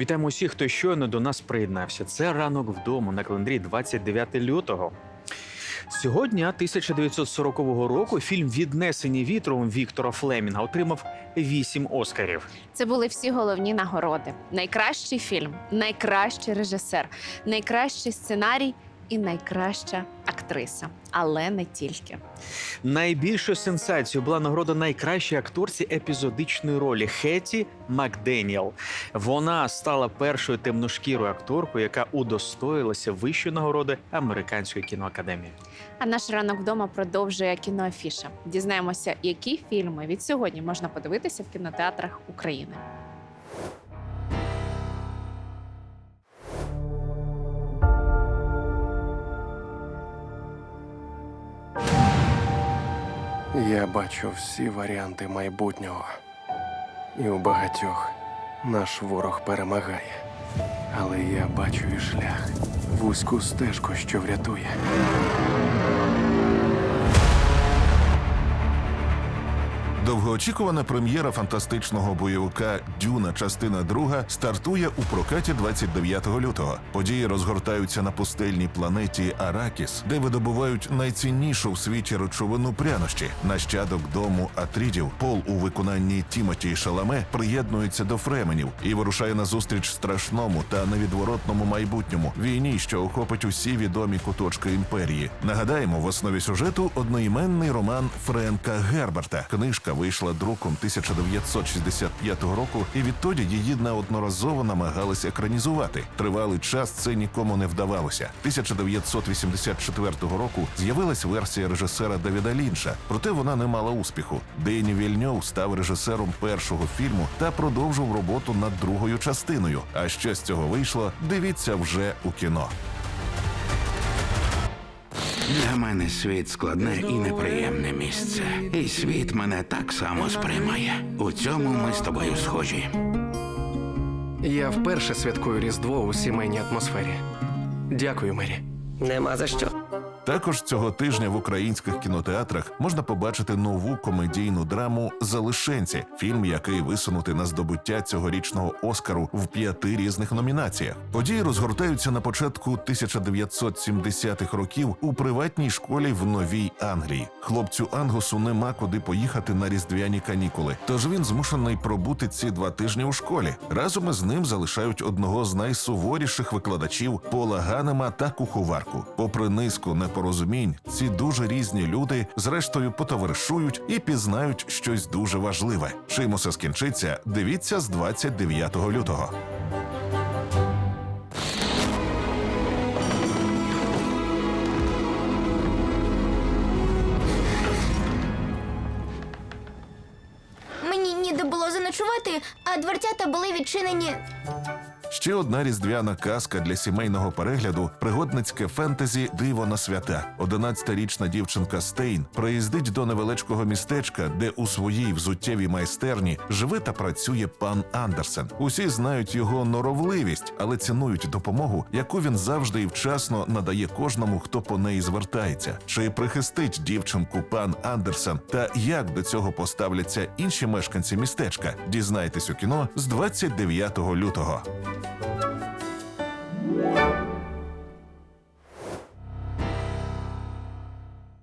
Вітаємо усіх, хто щойно до нас приєднався. Це ранок вдома на календарі 29 лютого. Сьогодні 1940 року фільм Віднесені вітром Віктора Флемінга отримав 8 оскарів. Це були всі головні нагороди: найкращий фільм, найкращий режисер, найкращий сценарій і найкраща актриса. Але не тільки. Найбільшою сенсацією була нагорода найкращій акторці епізодичної ролі Хеті Макденіел. Вона стала першою темношкірою акторкою, яка удостоїлася вищої нагороди американської кіноакадемії. А наш ранок вдома продовжує кіноафіша. Дізнаємося, які фільми від сьогодні можна подивитися в кінотеатрах України. Я бачу всі варіанти майбутнього. І у багатьох наш ворог перемагає. Але я бачу і шлях, вузьку стежку, що врятує. Довгоочікувана прем'єра фантастичного бойовика Дюна, частина друга, стартує у прокаті 29 лютого. Події розгортаються на пустельній планеті Аракіс, де видобувають найціннішу в світі речовину прянощі. Нащадок дому Атрідів Пол у виконанні Тімоті Шаламе приєднується до Фременів і вирушає на зустріч страшному та невідворотному майбутньому війні, що охопить усі відомі куточки імперії. Нагадаємо, в основі сюжету одноіменний роман Френка Герберта. Книжка вийшла друком 1965 року, і відтоді її неодноразово намагались екранізувати. Тривалий час це нікому не вдавалося. 1984 року з'явилась версія режисера Давіда Лінча, проте вона не мала успіху. Дені Вільньов став режисером першого фільму та продовжив роботу над другою частиною. А що з цього вийшло, дивіться вже у кіно. Для мене світ складне і неприємне місце. І світ мене так само сприймає. У цьому ми з тобою схожі. Я вперше святкую Різдво у сімейній атмосфері. Дякую, Мері. Нема за що. Також цього тижня в українських кінотеатрах можна побачити нову комедійну драму Залишенці, фільм, який висунутий на здобуття цьогорічного Оскару в п'яти різних номінаціях. Події розгортаються на початку 1970-х років у приватній школі в Новій Англії. Хлопцю Ангусу нема куди поїхати на різдвяні канікули, тож він змушений пробути ці два тижні у школі. Разом із ним залишають одного з найсуворіших викладачів Пола Ганема та куховарку. Попри низку непорозумінь, ці дуже різні люди зрештою потоваришують і пізнають щось дуже важливе. Чим усе скінчиться, дивіться з 29 лютого. Мені ніде було заночувати, а дверцята були відчинені. Ще одна різдвяна казка для сімейного перегляду пригодницьке фентезі Диво на свята. 11-річна дівчинка Стейн приїздить до невеличкого містечка, де у своїй взуттєвій майстерні живе та працює пан Андерсен. Усі знають його норовливість, але цінують допомогу, яку він завжди і вчасно надає кожному, хто по неї звертається. Чи прихистить дівчинку пан Андерсен та як до цього поставляться інші мешканці містечка? Дізнайтесь у кіно з 29 лютого.